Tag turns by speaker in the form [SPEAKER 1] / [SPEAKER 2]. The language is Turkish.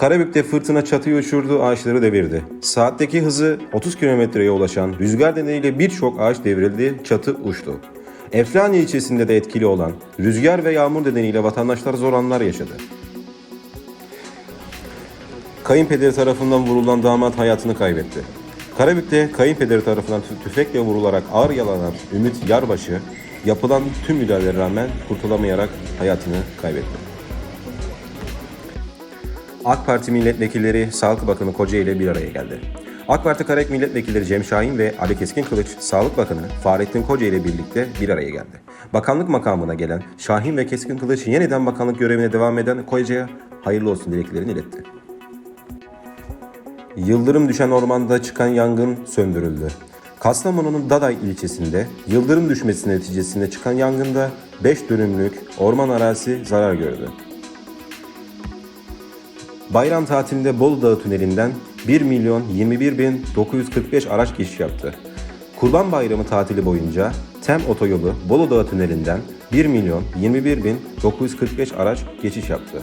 [SPEAKER 1] Karabük'te fırtına çatıyı uçurdu, ağaçları devirdi. Saatteki hızı 30 kilometreye ulaşan rüzgar nedeniyle birçok ağaç devrildi, çatı uçtu. Eflani ilçesinde de etkili olan rüzgar ve yağmur nedeniyle vatandaşlar zor anlar yaşadı. Kayınpederi tarafından vurulan damat hayatını kaybetti. Karabük'te kayınpederi tarafından tü- tüfekle vurularak ağır yalanan Ümit Yarbaşı yapılan tüm müdahalelere rağmen kurtulamayarak hayatını kaybetti. AK Parti milletvekilleri Sağlık Bakanı Koca ile bir araya geldi. AK Parti Karabük milletvekilleri Cem Şahin ve Ali Keskin Kılıç, Sağlık Bakanı Fahrettin Koca ile birlikte bir araya geldi. Bakanlık makamına gelen Şahin ve Keskin Kılıç yeniden bakanlık görevine devam eden Koca'ya hayırlı olsun dileklerini iletti. Yıldırım düşen ormanda çıkan yangın söndürüldü. Kastamonu'nun Daday ilçesinde yıldırım düşmesi neticesinde çıkan yangında 5 dönümlük orman arazisi zarar gördü. Bayram tatilinde Bolu Dağı tünelinden 1 milyon 21 bin 945 araç geçiş yaptı. Kurban Bayramı tatili boyunca TEM otoyolu Bolu Dağı tünelinden 1 milyon 21 bin 945 araç geçiş yaptı.